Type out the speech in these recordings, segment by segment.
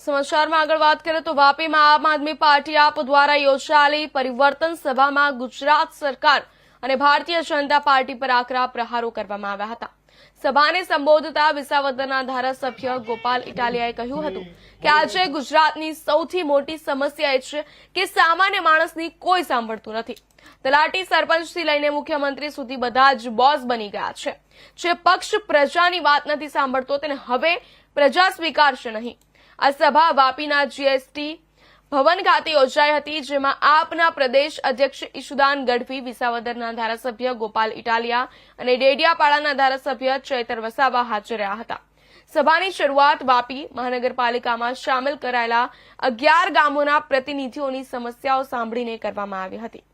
સમાચારમાં આગળ વાત કરીએ તો વાપીમાં આમ આદમી પાર્ટી આપ દ્વારા યોજાયેલી પરિવર્તન સભામાં ગુજરાત સરકાર અને ભારતીય જનતા પાર્ટી પર આકરા પ્રહારો કરવામાં આવ્યા હતા. સભાને સંબોધતા વિસાવદરના ધારાસભ્ય ગોપાલ ઇટાલિયાએ કહ્યું હતું કે આજે ગુજરાતની સૌથી મોટી સમસ્યા એ છે કે સામાન્ય માણસની કોઈ સાંભળતું નથી. તલાટી સરપંચથી લઈને મુખ્યમંત્રી સુધી બધા જ બોસ બની ગયા છે. જે પક્ષ પ્રજાની વાત નથી સાંભળતો તેને હવે પ્રજા સ્વીકારશે નહીં. આ સભા વાપીના જીએસટી ભવન ખાતે યોજાઈ હતી, જેમાં આપના પ્રદેશ અધ્યક્ષ ઈશુદાન ગઢવી, વિસાવદરના ધારાસભ્ય ગોપાલ ઇટાલિયા અને ડેડિયાપાડાના ધારાસભ્ય ચૈતર વસાવા હાજર રહ્યા હતા. સભાની શરૂઆત વાપી મહાનગરપાલિકામાં સામેલ કરાયેલા અગિયાર ગામોના પ્રતિનિધિઓની સમસ્યાઓ સાંભળીને કરવામાં આવી હતી.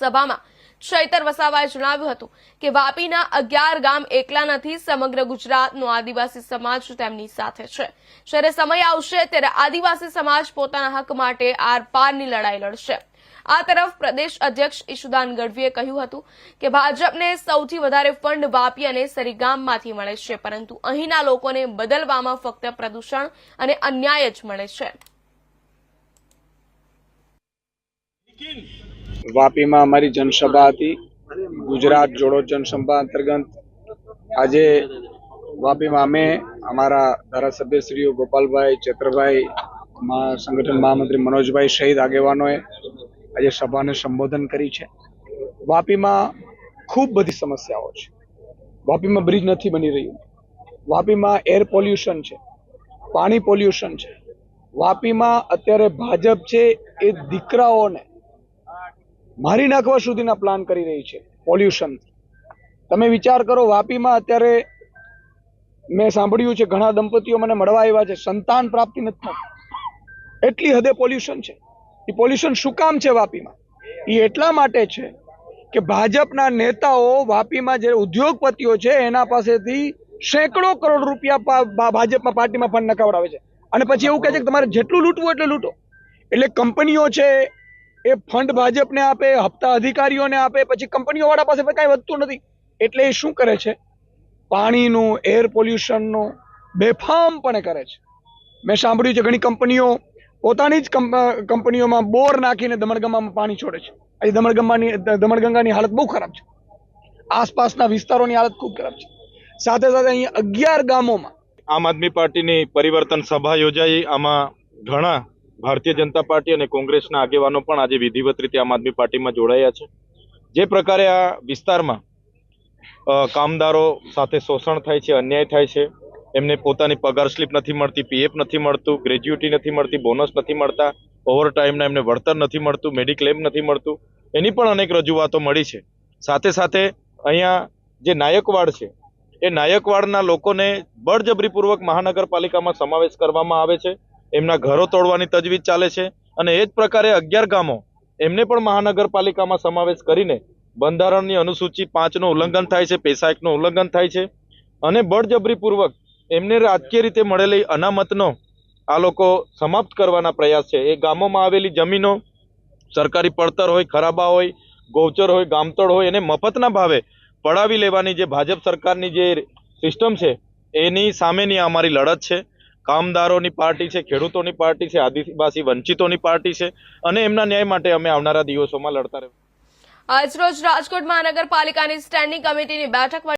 સભામાં ચૈતર વસાવાએ જણાવ્યું હતું કે વાપીના અગિયાર ગામ એકલા નથી, સમગ્ર ગુજરાતનો આદિવાસી સમાજ તેમની સાથે છે. જ્યારે સમય આવશે ત્યારે આદિવાસી સમાજ પોતાના હક માટે આરપારની લડાઈ લડશે. આ તરફ પ્રદેશ અધ્યક્ષ ઈશુદાન ગઢવીએ કહ્યું હતું કે ભાજપને સૌથી વધારે ફંડ વાપી અને સરીગામમાંથી મળે છે, પરંતુ અહીંના લોકોને બદલવામાં ફક્ત પ્રદૂષણ અને અન્યાય જ મળે છે. વાપીમાં અમારી જનસભા હતી. ગુજરાત જોડો જનસભા અંતર્ગત આજે વાપીમાં અમે અમારા ધારાસભ્યશ્રીઓ ગોપાલભાઈ, ચેત્રભાઈ સંગઠન મહામંત્રી મનોજભાઈ સહિત આગેવાનોએ આજે સભાને સંબોધન કરી છે. વાપીમાં ખૂબ બધી સમસ્યાઓ છે. વાપીમાં બ્રિજ નથી બની રહ્યું. વાપીમાં એર પોલ્યુશન છે. પાણી પોલ્યુશન છે. વાપીમાં અત્યારે ભાજપ છે એ દીકરાઓને મારી નાખવા સુધીના પ્લાન કરી રહી છે. પોલ્યુશન તમે વિચાર કરો, વાપીમાં અત્યારે મેં સાંભળ્યું છે, ઘણા દંપતીઓ મને મળવા આવ્યા છે, સંતાન પ્રાપ્તિ નથી થતી. એટલી હદે પોલ્યુશન છે. એ પોલ્યુશન શું કામ છે વાપીમાં? એ એટલા માટે છે કે ભાજપના નેતાઓ વાપીમાં જે ઉદ્યોગપતિઓ છે, એના પાસેથી સેંકડો કરોડ રૂપિયા ભાજપમાં, પાર્ટીમાં ફંડ નખાવડાવે છે. અને પછી એવું કહે છે કે તમારે જેટલું લૂંટવું એટલું લૂંટો. એટલે કંપનીઓ છે એ ફંડ ભાજપને આપે, હપ્તા અધિકારીઓને આપે, પછી કંપનીઓ વાળા પાસે કાંઈ વધતું નથી. એટલે એ શું કરે છે? પાણીનું એર પોલ્યુશનનું બેફામપણે કરે છે. મેં સાંભળ્યું છે ઘણી કંપનીઓ પોતાની જ કંપનીઓમાં બોર નાખીને દમણગંગામાં પાણી છોડે છે. અહીં દમણગંગાની દમણગંગાની હાલત બહુ ખરાબ છે. આસપાસના વિસ્તારોની હાલત ખૂબ ખરાબ છે. સાથે સાથે અહીં અગિયાર ગામોમાં આમ આદમી પાર્ટીની પરિવર્તન સભા યોજાઈ. આમાં ઘણા ભારતીય જનતા પાર્ટી અને કોંગ્રેસના આગેવાનો પણ આજે વિધિવત રીતે આમ આદમી પાર્ટીમાં જોડાયા છે. જે પ્રકારે આ વિસ્તારમાં કામદારો સાથે શોષણ થાય છે, અન્યાય થાય છે, એમને પોતાની પગાર સ્લીપ નથી મળતી, પીએફ નથી મળતું, ગ્રેજ્યુટી નથી મળતી, બોનસ નથી મળતા, ઓવરટાઈમના એમને વળતર નથી મળતું, મેડિક્લેમ નથી મળતું, એની પણ અનેક રજૂઆતો મળી છે. સાથે સાથે અહીંયા જે નાયકવાડ છે, એ નાયકવાડના લોકોને બળજબરીપૂર્વક મહાનગરપાલિકામાં સમાવેશ કરવામાં આવે છે. એમના ઘરો તોડવાની તજવીજ ચાલે છે અને એ જ પ્રકારે અગિયાર ગામો એમને પણ મહાનગરપાલિકામાં સમાવેશ કરીને બંધારણની અનુસૂચિ પાંચનું ઉલ્લંઘન થાય છે પેશા એકનું ઉલ્લંઘન થાય છે અને બળજબરીપૂર્વક એમને રાજકીય રીતે મળેલી અનામતનો આ લોકો સમાપ્ત કરવાના પ્રયાસ છે. એ ગામોમાં આવેલી જમીનો સરકારી પડતર હોય, ખરાબા હોય, ગૌચર હોય ગામતળ હોય એને મફતના ભાવે પડાવી લેવાની જે ભાજપ સરકારની જે સિસ્ટમ છે, એની સામેની અમારી લડત છે. કામદારોની પાર્ટી છે, ખેડૂતોની પાર્ટી છે, આદિવાસી વંચિતોની પાર્ટી છે અને એમના ન્યાય માટે અમે આવનારા દિવસોમાં લડતા રહેશું આજરોજ રાજકોટ મહાનગરપાલિકાની સ્ટેન્ડિંગ કમિટીની બેઠક